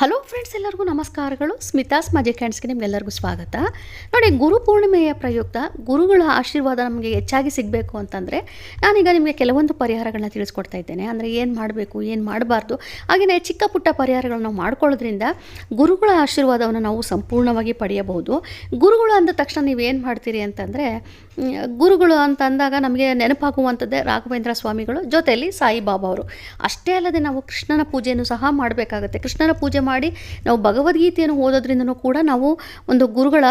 Hello friends ಎಲ್ಲರಿಗೂ ನಮಸ್ಕಾರಗಳು. ಸ್ಮಿತಾಸ್ ಮಜೆ ಕ್ಯಾಂಡ್ಸ್ಗೆ ನಿಮ್ಗೆಲ್ಲರಿಗೂ ಸ್ವಾಗತ. ನೋಡಿ, ಗುರು ಪೂರ್ಣಿಮೆಯ ಪ್ರಯುಕ್ತ ಗುರುಗಳ ಆಶೀರ್ವಾದ ನಮಗೆ ಹೆಚ್ಚಾಗಿ ಸಿಗಬೇಕು ಅಂತಂದರೆ ನಾನೀಗ ನಿಮಗೆ ಕೆಲವೊಂದು ಪರಿಹಾರಗಳನ್ನ ತಿಳಿಸ್ಕೊಡ್ತಾ ಇದ್ದೇನೆ. ಅಂದರೆ ಏನು ಮಾಡಬೇಕು, ಏನು ಮಾಡಬಾರ್ದು ಹಾಗೆಯೇ ಚಿಕ್ಕ ಪುಟ್ಟ ಪರಿಹಾರಗಳನ್ನ ನಾವು ಮಾಡ್ಕೊಳ್ಳೋದ್ರಿಂದ ಗುರುಗಳ ಆಶೀರ್ವಾದವನ್ನು ನಾವು ಸಂಪೂರ್ಣವಾಗಿ ಪಡೆಯಬಹುದು. ಗುರುಗಳು ಅಂದ ತಕ್ಷಣ ನೀವು ಏನು ಮಾಡ್ತೀರಿ ಅಂತಂದರೆ ಗುರುಗಳು ಅಂತ ಅಂದಾಗ ನಮಗೆ ನೆನಪಾಗುವಂಥದ್ದೇ ರಾಘವೇಂದ್ರ ಸ್ವಾಮಿಗಳು, ಜೊತೆಯಲ್ಲಿ ಸಾಯಿಬಾಬಾ ಅವರು. ಅಷ್ಟೇ ಅಲ್ಲದೆ ನಾವು ಕೃಷ್ಣನ ಪೂಜೆಯನ್ನು ಸಹ ಮಾಡಬೇಕಾಗುತ್ತೆ. ಕೃಷ್ಣನ ಪೂಜೆ ಮಾಡಿ ನಾವು ಭಗವದ್ಗೀತೆಯನ್ನು ಓದೋದ್ರಿಂದನೂ ಕೂಡ ನಾವು ಒಂದು ಗುರುಗಳ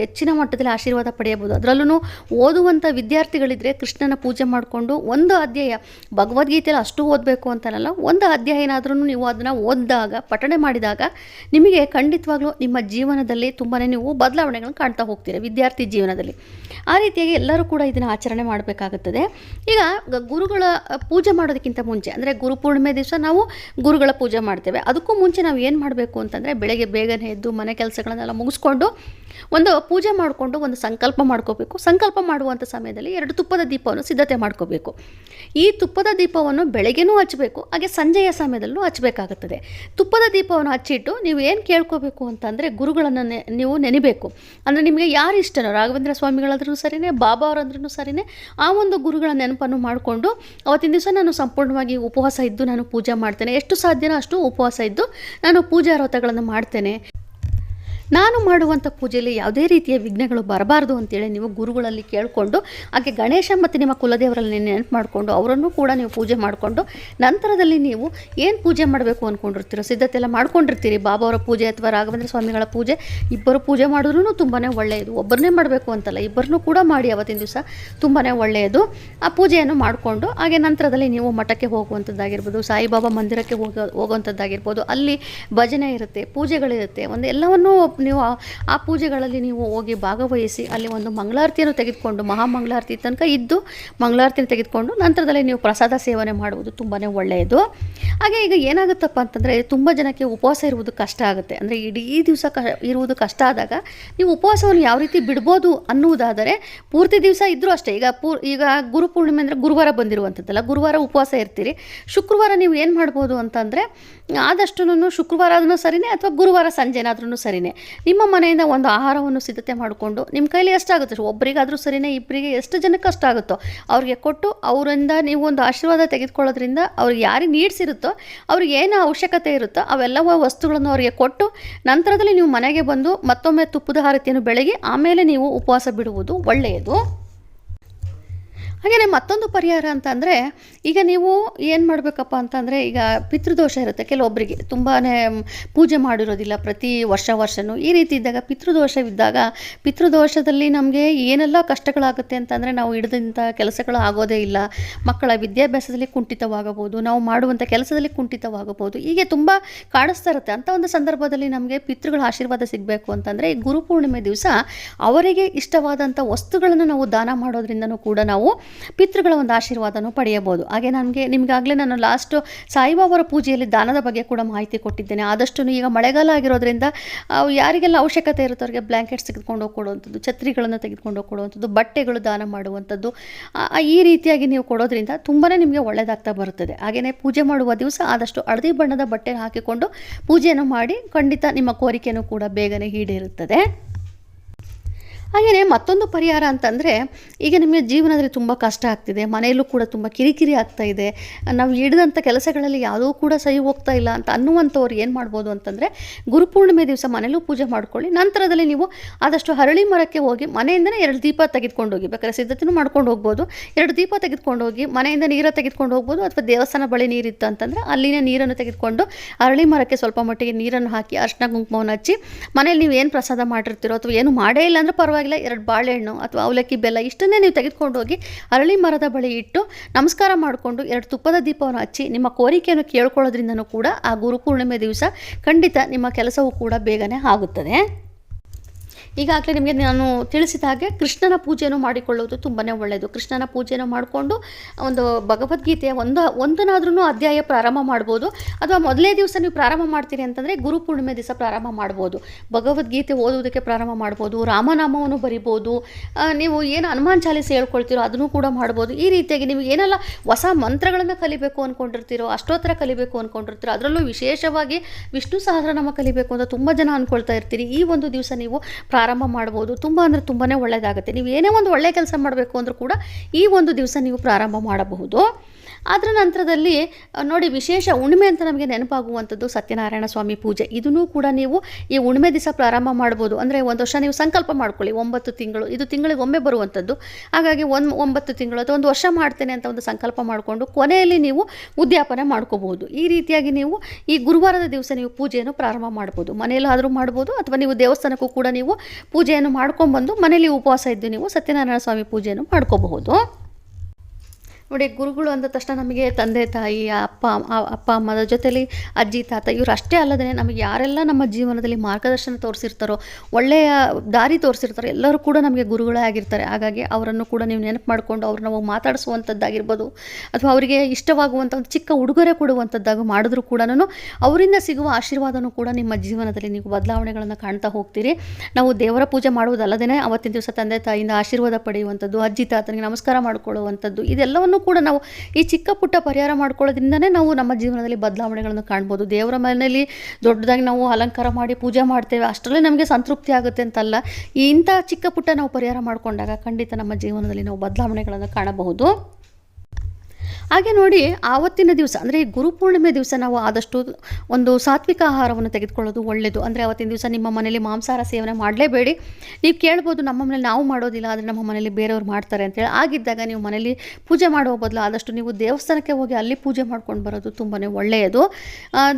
ಹೆಚ್ಚಿನ ಮಟ್ಟದಲ್ಲಿ ಆಶೀರ್ವಾದ ಪಡೆಯಬಹುದು. ಅದರಲ್ಲೂ ಓದುವಂಥ ವಿದ್ಯಾರ್ಥಿಗಳಿದ್ರೆ ಕೃಷ್ಣನ ಪೂಜೆ ಮಾಡಿಕೊಂಡು ಒಂದು ಅಧ್ಯಾಯ ಭಗವದ್ಗೀತೆಯಲ್ಲಿ ಅಷ್ಟು ಓದಬೇಕು ಅಂತನಲ್ಲ, ಒಂದು ಅಧ್ಯಾಯ ಏನಾದ್ರೂ ನೀವು ಅದನ್ನು ಓದಿದಾಗ, ಪಠಣೆ ಮಾಡಿದಾಗ ನಿಮಗೆ ಖಂಡಿತವಾಗ್ಲೂ ನಿಮ್ಮ ಜೀವನದಲ್ಲಿ ತುಂಬಾ ನೀವು ಬದಲಾವಣೆಗಳನ್ನು ಕಾಣ್ತಾ ಹೋಗ್ತೀರಾ ವಿದ್ಯಾರ್ಥಿ ಜೀವನದಲ್ಲಿ. ಆ ರೀತಿಯಾಗಿ ಎಲ್ಲರೂ ಕೂಡ ಇದನ್ನು ಆಚರಣೆ ಮಾಡಬೇಕಾಗುತ್ತದೆ. ಈಗ ಗುರುಗಳ ಪೂಜೆ ಮಾಡೋದಕ್ಕಿಂತ ಮುಂಚೆ, ಅಂದರೆ ಗುರುಪೂರ್ಣಿಮೆ ದಿವಸ ನಾವು ಗುರುಗಳ ಪೂಜೆ ಮಾಡ್ತೇವೆ. ಅದಕ್ಕೂ ಮುಂಚೆ ನಾವು ಏನು ಮಾಡಬೇಕು ಅಂತಂದರೆ ಬೆಳಗ್ಗೆ ಬೇಗನೆ ಎದ್ದು ಮನೆ ಕೆಲಸಗಳನ್ನೆಲ್ಲ ಮುಗಿಸ್ಕೊಂಡು ಒಂದು ಪೂಜೆ ಮಾಡಿಕೊಂಡು ಒಂದು ಸಂಕಲ್ಪ ಮಾಡ್ಕೋಬೇಕು. ಸಂಕಲ್ಪ ಮಾಡುವಂಥ ಸಮಯದಲ್ಲಿ ಎರಡು ತುಪ್ಪದ ದೀಪವನ್ನು ಸಿದ್ಧತೆ ಮಾಡ್ಕೋಬೇಕು. ಈ ತುಪ್ಪದ ದೀಪವನ್ನು ಬೆಳಗ್ಗೆನೂ ಹಚ್ಚಬೇಕು, ಹಾಗೆ ಸಂಜೆಯ ಸಮಯದಲ್ಲೂ ಹಚ್ಚಬೇಕಾಗುತ್ತದೆ. ತುಪ್ಪದ ದೀಪವನ್ನು ಹಚ್ಚಿಟ್ಟು ನೀವು ಏನು ಕೇಳ್ಕೋಬೇಕು ಅಂತಂದರೆ ಗುರುಗಳನ್ನು ನೀವು ನೆನಿಬೇಕು. ಅಂದರೆ ನಿಮಗೆ ಯಾರು ಇಷ್ಟನೋ, ರಾಘವೇಂದ್ರ ಸ್ವಾಮಿಗಳಾದ್ರೂ ಸರಿಯೇ ಬಾಬಾ ಅವರಾದ್ರೂ ಸರಿಯೇ ಆ ಒಂದು ಗುರುಗಳ ನೆನಪನ್ನು ಮಾಡಿಕೊಂಡು ಅವತ್ತಿನ ದಿವಸ ನಾನು ಸಂಪೂರ್ಣವಾಗಿ ಉಪವಾಸ ಇದ್ದು ನಾನು ಪೂಜೆ ಮಾಡ್ತೇನೆ. ಎಷ್ಟು ಸಾಧ್ಯನೋ ಅಷ್ಟು ಉಪವಾಸ ಇದ್ದು ನಾನು ಪೂಜಾ ವ್ರತಗಳನ್ನು ಮಾಡ್ತೇನೆ. ನಾನು ಮಾಡುವಂಥ ಪೂಜೆಯಲ್ಲಿ ಯಾವುದೇ ರೀತಿಯ ವಿಘ್ನಗಳು ಬರಬಾರ್ದು ಅಂತೇಳಿ ನೀವು ಗುರುಗಳಲ್ಲಿ ಕೇಳಿಕೊಂಡು, ಹಾಗೆ ಗಣೇಶ ಮತ್ತು ನಿಮ್ಮ ಕುಲದೇವರಲ್ಲಿ ನೆನಪು ಮಾಡಿಕೊಂಡು, ಅವರನ್ನು ಕೂಡ ನೀವು ಪೂಜೆ ಮಾಡಿಕೊಂಡು, ನಂತರದಲ್ಲಿ ನೀವು ಏನು ಪೂಜೆ ಮಾಡಬೇಕು ಅಂದ್ಕೊಂಡಿರ್ತೀರೋ ಸಿದ್ಧತೆ ಎಲ್ಲ ಮಾಡ್ಕೊಂಡಿರ್ತೀರಿ, ಬಾಬಾ ಅವರ ಪೂಜೆ ಅಥವಾ ರಾಘವೇಂದ್ರ ಸ್ವಾಮಿಗಳ ಪೂಜೆ, ಇಬ್ಬರು ಪೂಜೆ ಮಾಡಿದ್ರೂ ತುಂಬಾ ಒಳ್ಳೆಯದು. ಒಬ್ಬರನ್ನೇ ಮಾಡಬೇಕು ಅಂತಲ್ಲ, ಇಬ್ಬರನ್ನೂ ಕೂಡ ಮಾಡಿ ಅವತ್ತಿನ ದಿವಸ ತುಂಬಾ ಒಳ್ಳೆಯದು. ಆ ಪೂಜೆಯನ್ನು ಮಾಡಿಕೊಂಡು, ಹಾಗೆ ನಂತರದಲ್ಲಿ ನೀವು ಮಠಕ್ಕೆ ಹೋಗುವಂಥದ್ದಾಗಿರ್ಬೋದು, ಸಾಯಿಬಾಬಾ ಮಂದಿರಕ್ಕೆ ಹೋಗೋ, ಹೋಗುವಂಥದ್ದಾಗಿರ್ಬೋದು, ಅಲ್ಲಿ ಭಜನೆ ಇರುತ್ತೆ, ಪೂಜೆಗಳಿರುತ್ತೆ, ಒಂದು ಎಲ್ಲವನ್ನೂ ನೀವು ಆ- ಪೂಜೆಗಳಲ್ಲಿ ನೀವು ಹೋಗಿ ಭಾಗವಹಿಸಿ ಅಲ್ಲಿ ಒಂದು ಮಂಗಳಾರತಿಯನ್ನು ತೆಗೆದುಕೊಂಡು ಮಹಾಮಂಗಳಾರತಿ ತನಕ ಇದ್ದು ಮಂಗಳಾರತಿಯನ್ನು ತೆಗೆದುಕೊಂಡು ನಂತರದಲ್ಲಿ ನೀವು ಪ್ರಸಾದ ಸೇವನೆ ಮಾಡುವುದು ತುಂಬಾ ಒಳ್ಳೆಯದು. ಹಾಗೆ ಈಗ ಏನಾಗುತ್ತಪ್ಪ ಅಂತಂದರೆ ತುಂಬ ಜನಕ್ಕೆ ಉಪವಾಸ ಇರುವುದು ಕಷ್ಟ ಆಗುತ್ತೆ. ಅಂದರೆ ಇಡೀ ದಿವಸ ಕ ಇರುವುದು ಕಷ್ಟ ಆದಾಗ ನೀವು ಉಪವಾಸವನ್ನು ಯಾವ ರೀತಿ ಬಿಡ್ಬೋದು ಅನ್ನುವುದಾದರೆ ಪೂರ್ತಿ ದಿವಸ ಇದ್ದರೂ ಅಷ್ಟೇ. ಈಗ ಪೂರ್ ಈಗ ಗುರು ಪೂರ್ಣಿಮೆ ಅಂದರೆ ಗುರುವಾರ ಬಂದಿರುವಂಥದ್ದಲ್ಲ, ಗುರುವಾರ ಉಪವಾಸ ಇರ್ತೀರಿ. ಶುಕ್ರವಾರ ನೀವು ಏನು ಮಾಡ್ಬೋದು ಅಂತಂದರೆ ಆದಷ್ಟು ಶುಕ್ರವಾರ ಆದ್ರೂ ಸರಿನೇ ಅಥವಾ ಗುರುವಾರ ಸಂಜೆನಾದ್ರೂ ಸರಿನೇ. ನಿಮ್ಮ ಮನೆಯಿಂದ ಒಂದು ಆಹಾರವನ್ನು ಸಿದ್ಧತೆ ಮಾಡಿಕೊಂಡು ನಿಮ್ಮ ಕೈಲಿ ಎಷ್ಟಾಗುತ್ತೆ? ಒಬ್ಬರಿಗಾದರೂ ಸರಿನೇ ಇಬ್ಬರಿಗೆ ಎಷ್ಟು ಜನಕ್ಕೆ ಅಷ್ಟಾಗುತ್ತೋ ಅವ್ರಿಗೆ ಕೊಟ್ಟು ಅವರಿಂದ ನೀವು ಒಂದು ಆಶೀರ್ವಾದ ತೆಗೆದುಕೊಳ್ಳೋದ್ರಿಂದ ಅವ್ರಿಗೆ ಯಾರಿಗೆ ನೀಡ್ಸ್ ಇರುತ್ತೋ, ಅವ್ರಿಗೆ ಏನು ಅವಶ್ಯಕತೆ ಇರುತ್ತೋ ಅವೆಲ್ಲ ವಸ್ತುಗಳನ್ನು ಅವರಿಗೆ ಕೊಟ್ಟು ನಂತರದಲ್ಲಿ ನೀವು ಮನೆಗೆ ಬಂದು ಮತ್ತೊಮ್ಮೆ ತುಪ್ಪದ ಹಾರತಿಯನ್ನು ಬೆಳಗಿ ಆಮೇಲೆ ನೀವು ಉಪವಾಸ ಬಿಡುವುದು ಒಳ್ಳೆಯದು. ಹಾಗೆಯೇ ಮತ್ತೊಂದು ಪರಿಹಾರ ಅಂತ ಅಂದರೆ, ಈಗ ನೀವು ಏನು ಮಾಡಬೇಕಪ್ಪ ಅಂತಂದರೆ, ಈಗ ಪಿತೃದೋಷ ಇರುತ್ತೆ. ಕೆಲವೊಬ್ಬರಿಗೆ ತುಂಬಾ ಪೂಜೆ ಮಾಡಿರೋದಿಲ್ಲ ಪ್ರತಿ ವರ್ಷ ವರ್ಷವೂ ಈ ರೀತಿ ಇದ್ದಾಗ ಪಿತೃದೋಷವಿದ್ದಾಗ, ಪಿತೃದೋಷದಲ್ಲಿ ನಮಗೆ ಏನೆಲ್ಲ ಕಷ್ಟಗಳಾಗುತ್ತೆ ಅಂತಂದರೆ, ನಾವು ಹಿಡಿದಂಥ ಕೆಲಸಗಳು ಆಗೋದೇ ಇಲ್ಲ. ಮಕ್ಕಳ ವಿದ್ಯಾಭ್ಯಾಸದಲ್ಲಿ ಕುಂಠಿತವಾಗಬಹುದು, ನಾವು ಮಾಡುವಂಥ ಕೆಲಸದಲ್ಲಿ ಕುಂಠಿತವಾಗಬಹುದು. ಹೀಗೆ ತುಂಬ ಕಾಣಿಸ್ತಾ ಇರುತ್ತೆ. ಅಂಥ ಒಂದು ಸಂದರ್ಭದಲ್ಲಿ ನಮಗೆ ಪಿತೃಗಳ ಆಶೀರ್ವಾದ ಸಿಗಬೇಕು ಅಂತಂದರೆ, ಈ ಗುರುಪೂರ್ಣಿಮೆ ದಿವಸ ಅವರಿಗೆ ಇಷ್ಟವಾದಂಥ ವಸ್ತುಗಳನ್ನು ನಾವು ದಾನ ಮಾಡೋದ್ರಿಂದನೂ ಕೂಡ ನಾವು ಪಿತೃಗಳ ಒಂದು ಆಶೀರ್ವಾದನೂ ಪಡೆಯಬಹುದು. ಹಾಗೆ ನನಗೆ ನಿಮಗಾಗಲೇ ನಾನು ಲಾಸ್ಟು ಸಾಯಿಬಾಬಾರ ಪೂಜೆಯಲ್ಲಿ ದಾನದ ಬಗ್ಗೆ ಕೂಡ ಮಾಹಿತಿ ಕೊಟ್ಟಿದ್ದೇನೆ. ಆದಷ್ಟು ಈಗ ಮಳೆಗಾಲ ಆಗಿರೋದ್ರಿಂದ ಯಾರಿಗೆಲ್ಲ ಅವಶ್ಯಕತೆ ಇರುತ್ತೋ ಅವರಿಗೆ ಬ್ಲ್ಯಾಂಕೆಟ್ಸ್ ತೆಗೆದುಕೊಂಡು ಹೋಗುವಂಥದ್ದು ಛತ್ರಿಗಳನ್ನು ತೆಗೆದುಕೊಂಡು ಬಟ್ಟೆಗಳು ದಾನ ಮಾಡುವಂಥದ್ದು ಈ ರೀತಿಯಾಗಿ ನೀವು ಕೊಡೋದ್ರಿಂದ ತುಂಬಾ ನಿಮಗೆ ಒಳ್ಳೆಯದಾಗ್ತಾ ಬರುತ್ತದೆ. ಹಾಗೆಯೇ ಪೂಜೆ ಮಾಡುವ ದಿವಸ ಆದಷ್ಟು ಹಳದಿ ಬಣ್ಣದ ಬಟ್ಟೆ ಹಾಕಿಕೊಂಡು ಪೂಜೆಯನ್ನು ಮಾಡಿ ಖಂಡಿತ ನಿಮ್ಮ ಕೋರಿಕೆಯೂ ಕೂಡ ಬೇಗನೆ ಈಡೇರುತ್ತದೆ. ಹಾಗೆಯೇ ಮತ್ತೊಂದು ಪರಿಹಾರ ಅಂತಂದರೆ, ಈಗ ನಿಮಗೆ ಜೀವನದಲ್ಲಿ ತುಂಬ ಕಷ್ಟ ಆಗ್ತಿದೆ, ಮನೆಯಲ್ಲೂ ಕೂಡ ತುಂಬ ಕಿರಿಕಿರಿ ಆಗ್ತಾ ಇದೆ, ನಾವು ಹಿಡಿದಂಥ ಕೆಲಸಗಳಲ್ಲಿ ಯಾವುದೂ ಕೂಡ ಸಹಿ ಹೋಗ್ತಾ ಇಲ್ಲ ಅಂತ ಅನ್ನುವಂಥವ್ರು ಏನು ಮಾಡ್ಬೋದು ಅಂತಂದರೆ ಗುರುಪೂರ್ಣಿಮೆ ದಿವಸ ಮನೆಯಲ್ಲೂ ಪೂಜೆ ಮಾಡ್ಕೊಳ್ಳಿ, ನಂತರದಲ್ಲಿ ನೀವು ಆದಷ್ಟು ಹರಳಿ ಮರಕ್ಕೆ ಹೋಗಿ ಮನೆಯಿಂದನೇ ಎರಡು ದೀಪ ತೆಗೆದುಕೊಂಡು ಹೋಗಿ, ಬೇಕಾದ್ರೆ ಸಿದ್ಧತೆಯೂ ಮಾಡ್ಕೊಂಡು ಹೋಗ್ಬೋದು, ಎರಡು ದೀಪ ತೆಗೆದುಕೊಂಡು ಹೋಗಿ ಮನೆಯಿಂದ ನೀರು ತೆಗೆದುಕೊಂಡು ಹೋಗ್ಬೋದು ಅಥವಾ ದೇವಸ್ಥಾನ ಬಳಿ ನೀರಿತ್ತು ಅಂತಂದರೆ, ಅಲ್ಲಿನ ನೀರನ್ನು ತೆಗೆದುಕೊಂಡು ಅರಳಿ ಮರಕ್ಕೆ ಸ್ವಲ್ಪ ಮಟ್ಟಿಗೆ ನೀರನ್ನು ಹಾಕಿ ಅರ್ಶನ ಕುಂಕುಮವನ್ನು ಹಚ್ಚಿ ಮನೇಲಿ ನೀವು ಏನು ಪ್ರಸಾದ ಮಾಡಿರ್ತೀರೋ ಅಥವಾ ಏನು ಮಾಡೇ ಇಲ್ಲ ಅಂದರೆ ಪರವಾಗಿಲ್ಲ. ಎರಡು ಬಾಳೆಹಣ್ಣು ಅಥವಾ ಅವಲಕ್ಕಿ ಬೆಲ್ಲ ಇಷ್ಟನ್ನೇ ನೀವು ತೆಗೆದುಕೊಂಡು ಹೋಗಿ ಅರಳಿ ಮರದ ಬಳಿ ಇಟ್ಟು ನಮಸ್ಕಾರ ಮಾಡಿಕೊಂಡು ಎರಡು ತುಪ್ಪದ ದೀಪವನ್ನು ಹಚ್ಚಿ ನಿಮ್ಮ ಕೋರಿಕೆಯನ್ನು ಕೇಳ್ಕೊಳ್ಳೋದ್ರಿಂದನೂ ಕೂಡ ಆ ಗುರುಪೂರ್ಣಿಮೆ ದಿವಸ ಖಂಡಿತ ನಿಮ್ಮ ಕೆಲಸವೂ ಕೂಡ ಬೇಗನೆ ಆಗುತ್ತದೆ. ಈಗಾಗಲೇ ನಿಮಗೆ ನಾನು ತಿಳಿಸಿದ ಹಾಗೆ ಕೃಷ್ಣನ ಪೂಜೆಯನ್ನು ಮಾಡಿಕೊಳ್ಳುವುದು ತುಂಬಾ ಒಳ್ಳೆಯದು ಕೃಷ್ಣನ ಪೂಜೆಯನ್ನು ಮಾಡಿಕೊಂಡು ಒಂದು ಭಗವದ್ಗೀತೆಯ ಒಂದು ಒಂದನಾದ್ರೂ ಅಧ್ಯಾಯ ಪ್ರಾರಂಭ ಮಾಡ್ಬೋದು. ಅಥವಾ ಮೊದಲೇ ದಿವಸ ನೀವು ಪ್ರಾರಂಭ ಮಾಡ್ತೀರಿ ಅಂತಂದರೆ ಗುರು ಪೂರ್ಣಿಮೆ ದಿವಸ ಪ್ರಾರಂಭ ಮಾಡ್ಬೋದು. ಭಗವದ್ಗೀತೆ ಓದುವುದಕ್ಕೆ ಪ್ರಾರಂಭ ಮಾಡ್ಬೋದು. ರಾಮನಾಮವನ್ನು ಬರಿಬೋದು. ನೀವು ಏನು ಹನುಮಾನ್ ಚಾಲಿಸ ಹೇಳ್ಕೊಳ್ತೀರೋ ಅದನ್ನು ಕೂಡ ಮಾಡ್ಬೋದು. ಈ ರೀತಿಯಾಗಿ ನೀವು ಏನೆಲ್ಲ ಹೊಸ ಮಂತ್ರಗಳನ್ನು ಕಲಿಬೇಕು ಅಂದ್ಕೊಂಡಿರ್ತೀರೋ ಅಷ್ಟೋತ್ತರ ಕಲಿಬೇಕು ಅಂದ್ಕೊಂಡಿರ್ತೀರೋ ಅದರಲ್ಲೂ ವಿಶೇಷವಾಗಿ ವಿಷ್ಣು ಸಹಸ್ರನಾಮ ಕಲಿಬೇಕು ಅಂತ ತುಂಬ ಜನ ಅಂದ್ಕೊಳ್ತಾ ಇರ್ತೀರಿ. ಈ ಒಂದು ದಿವಸ ನೀವು ಪ್ರಾರಂಭ ಮಾಡ್ಬೋದು. ತುಂಬ ಅಂದರೆ ತುಂಬಾ ಒಳ್ಳೆಯದಾಗುತ್ತೆ ನೀವು ಏನೇ ಒಂದು ಒಳ್ಳೆಯ ಕೆಲಸ ಮಾಡಬೇಕು ಅಂದರೂ ಕೂಡ ಈ ಒಂದು ದಿವಸ ನೀವು ಪ್ರಾರಂಭ ಮಾಡಬಹುದು. ಅದರ ನಂತರದಲ್ಲಿ ನೋಡಿ ವಿಶೇಷ ಹುಣ್ಣಿಮೆ ಅಂತ ನಮಗೆ ನೆನಪಾಗುವಂಥದ್ದು ಸತ್ಯನಾರಾಯಣ ಸ್ವಾಮಿ ಪೂಜೆ. ಇದನ್ನು ಕೂಡ ನೀವು ಈ ಹುಣ್ಣಿಮೆ ದಿವಸ ಪ್ರಾರಂಭ ಮಾಡ್ಬೋದು. ಅಂದರೆ ಒಂದು ವರ್ಷ ನೀವು ಸಂಕಲ್ಪ ಮಾಡ್ಕೊಳ್ಳಿ. ಒಂಬತ್ತು ತಿಂಗಳು, ಇದು ತಿಂಗಳಿಗೆ ಒಮ್ಮೆ ಬರುವಂಥದ್ದು. ಹಾಗಾಗಿ ಒಂದು ಒಂಬತ್ತು ತಿಂಗಳು ಅಥವಾ ಒಂದು ವರ್ಷ ಮಾಡ್ತೇನೆ ಅಂತ ಒಂದು ಸಂಕಲ್ಪ ಮಾಡಿಕೊಂಡು ಕೊನೆಯಲ್ಲಿ ನೀವು ಉದ್ಯಾಪನೆ ಮಾಡ್ಕೋಬಹುದು. ಈ ರೀತಿಯಾಗಿ ನೀವು ಈ ಗುರುವಾರದ ದಿವಸ ನೀವು ಪೂಜೆಯನ್ನು ಪ್ರಾರಂಭ ಮಾಡ್ಬೋದು. ಮನೆಯಲ್ಲಾದರೂ ಮಾಡ್ಬೋದು, ಅಥವಾ ನೀವು ದೇವಸ್ಥಾನಕ್ಕೂ ಕೂಡ ನೀವು ಪೂಜೆಯನ್ನು ಮಾಡ್ಕೊಂಡ್ಬಂದು ಮನೆಯಲ್ಲಿ ಉಪವಾಸ ಇದ್ದು ನೀವು ಸತ್ಯನಾರಾಯಣ ಸ್ವಾಮಿ ಪೂಜೆಯನ್ನು ಮಾಡ್ಕೋಬಹುದು. ನೋಡಿ, ಗುರುಗಳು ಅಂದ ತಕ್ಷಣ ನಮಗೆ ತಂದೆ, ತಾಯಿ, ಅಪ್ಪ ಅಪ್ಪ, ಅಮ್ಮದ ಜೊತೆಯಲ್ಲಿ ಅಜ್ಜಿ, ತಾತ ಇವರು ಅಷ್ಟೇ ಅಲ್ಲದೇ ನಮಗೆ ಯಾರೆಲ್ಲ ನಮ್ಮ ಜೀವನದಲ್ಲಿ ಮಾರ್ಗದರ್ಶನ ತೋರಿಸಿರ್ತಾರೋ, ಒಳ್ಳೆಯ ದಾರಿ ತೋರಿಸಿರ್ತಾರೋ ಎಲ್ಲರೂ ಕೂಡ ನಮಗೆ ಗುರುಗಳೇ ಆಗಿರ್ತಾರೆ. ಹಾಗಾಗಿ ಅವರನ್ನು ಕೂಡ ನೀವು ನೆನಪು ಮಾಡಿಕೊಂಡು ಅವ್ರನ್ನ ಹೋಗಿ ಮಾತಾಡಿಸುವಂಥದ್ದಾಗಿರ್ಬೋದು ಅಥವಾ ಅವರಿಗೆ ಇಷ್ಟವಾಗುವಂಥ ಒಂದು ಚಿಕ್ಕ ಉಡುಗೊರೆ ಕೊಡುವಂಥದ್ದಾಗಿ ಮಾಡಿದ್ರೂ ಕೂಡ ಅವರಿಂದ ಸಿಗುವ ಆಶೀರ್ವಾದನೂ ಕೂಡ ನಿಮ್ಮ ಜೀವನದಲ್ಲಿ ನೀವು ಬದಲಾವಣೆಗಳನ್ನು ಕಾಣ್ತಾ ಹೋಗ್ತೀರಿ. ನಾವು ದೇವರ ಪೂಜೆ ಮಾಡುವುದಲ್ಲದೇ ಅವತ್ತಿನ ದಿವಸ ತಂದೆ, ತಾಯಿಯಿಂದ ಆಶೀರ್ವಾದ ಪಡೆಯುವಂಥದ್ದು, ಅಜ್ಜಿ, ತಾತನಿಗೆ ನಮಸ್ಕಾರ ಮಾಡಿಕೊಳ್ಳುವಂಥದ್ದು, ಇದೆಲ್ಲವನ್ನು ಕೂಡ ನಾವು ಈ ಚಿಕ್ಕ ಪುಟ್ಟ ಪರಿಹಾರ ಮಾಡ್ಕೊಳ್ಳೋದ್ರಿಂದನೇ ನಾವು ನಮ್ಮ ಜೀವನದಲ್ಲಿ ಬದಲಾವಣೆಗಳನ್ನು ಕಾಣ್ಬೋದು. ದೇವರ ಮನೆಯಲ್ಲಿ ದೊಡ್ಡದಾಗಿ ನಾವು ಅಲಂಕಾರ ಮಾಡಿ ಪೂಜೆ ಮಾಡ್ತೇವೆ, ಅಷ್ಟರಲ್ಲೇ ನಮಗೆ ಸಂತೃಪ್ತಿ ಆಗುತ್ತೆ ಅಂತಲ್ಲ. ಇಂಥ ಚಿಕ್ಕ ಪುಟ್ಟ ನಾವು ಪರಿಹಾರ ಮಾಡಿಕೊಂಡಾಗ ಖಂಡಿತ ನಮ್ಮ ಜೀವನದಲ್ಲಿ ನಾವು ಬದಲಾವಣೆಗಳನ್ನು ಕಾಣಬಹುದು. ಹಾಗೆ ನೋಡಿ ಆವತ್ತಿನ ದಿವಸ, ಅಂದರೆ ಗುರುಪೂರ್ಣಿಮೆ ದಿವಸ ನಾವು ಆದಷ್ಟು ಒಂದು ಸಾತ್ವಿಕ ಆಹಾರವನ್ನು ತೆಗೆದುಕೊಳ್ಳೋದು ಒಳ್ಳೆಯದು ಅಂದರೆ ಆವತ್ತಿನ ದಿವಸ ನಿಮ್ಮ ಮನೇಲಿ ಮಾಂಸಾಹಾರ ಸೇವನೆ ಮಾಡಲೇಬೇಡಿ. ನೀವು ಕೇಳ್ಬೋದು ನಮ್ಮ ಮನೇಲಿ ನಾವು ಮಾಡೋದಿಲ್ಲ, ಆದರೆ ನಮ್ಮ ಮನೇಲಿ ಬೇರೆಯವ್ರು ಮಾಡ್ತಾರೆ ಅಂತೇಳಿ ಆಗಿದ್ದಾಗ ನೀವು ಮನೇಲಿ ಪೂಜೆ ಮಾಡುವ ಬದಲು ಆದಷ್ಟು ನೀವು ದೇವಸ್ಥಾನಕ್ಕೆ ಹೋಗಿ ಅಲ್ಲಿ ಪೂಜೆ ಮಾಡ್ಕೊಂಡು ಬರೋದು ತುಂಬಾ ಒಳ್ಳೆಯದು.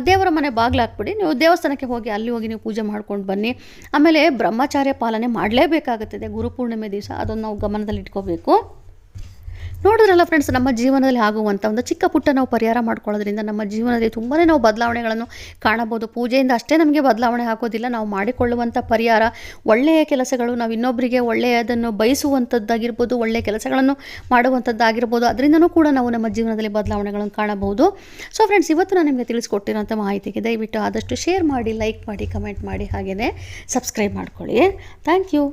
ದೇವರ ಮನೆ ಬಾಗಿಲು ಹಾಕ್ಬಿಡಿ ನೀವು ದೇವಸ್ಥಾನಕ್ಕೆ ಹೋಗಿ ಅಲ್ಲಿ ಹೋಗಿ ನೀವು ಪೂಜೆ ಮಾಡ್ಕೊಂಡು ಬನ್ನಿ. ಆಮೇಲೆ ಬ್ರಹ್ಮಚಾರ್ಯ ಪಾಲನೆ ಮಾಡಲೇಬೇಕಾಗುತ್ತದೆ. ಗುರುಪೂರ್ಣಿಮೆ ದಿವಸ ಅದನ್ನು ನಾವು ಗಮನದಲ್ಲಿ ಇಟ್ಕೋಬೇಕು ನೋಡಿದ್ರಲ್ಲ ಫ್ರೆಂಡ್ಸ್ ನಮ್ಮ ಜೀವನದಲ್ಲಿ ಆಗುವಂಥ ಒಂದು ಚಿಕ್ಕ ಪುಟ್ಟ ನಾವು ಪರಿಹಾರ ಮಾಡ್ಕೊಳ್ಳೋದ್ರಿಂದ ನಮ್ಮ ಜೀವನದಲ್ಲಿ ತುಂಬಾ ನಾವು ಬದಲಾವಣೆಗಳನ್ನು ಕಾಣಬಹುದು. ಪೂಜೆಯಿಂದ ಅಷ್ಟೇ ನಮಗೆ ಬದಲಾವಣೆ ಆಗೋದಿಲ್ಲ. ನಾವು ಮಾಡಿಕೊಳ್ಳುವಂಥ ಪರಿಹಾರ, ಒಳ್ಳೆಯ ಕೆಲಸಗಳು, ನಾವು ಇನ್ನೊಬ್ಬರಿಗೆ ಒಳ್ಳೆಯದನ್ನು ಬಯಸುವಂಥದ್ದಾಗಿರ್ಬೋದು ಒಳ್ಳೆಯ ಕೆಲಸಗಳನ್ನು ಮಾಡುವಂಥದ್ದಾಗಿರ್ಬೋದು ಅದರಿಂದನೂ ಕೂಡ ನಾವು ನಮ್ಮ ಜೀವನದಲ್ಲಿ ಬದಲಾವಣೆಗಳನ್ನು ಕಾಣಬಹುದು. ಸೊ ಫ್ರೆಂಡ್ಸ್ ಇವತ್ತು ನಾನು ನಿಮಗೆ ತಿಳಿಸ್ಕೊಟ್ಟಿರೋಂಥ ಮಾಹಿತಿಗೆ ದಯವಿಟ್ಟು ಆದಷ್ಟು ಶೇರ್ ಮಾಡಿ ಲೈಕ್ ಮಾಡಿ ಕಮೆಂಟ್ ಮಾಡಿ ಹಾಗೆಯೇ ಸಬ್ಸ್ಕ್ರೈಬ್ ಮಾಡ್ಕೊಳ್ಳಿ. Thank you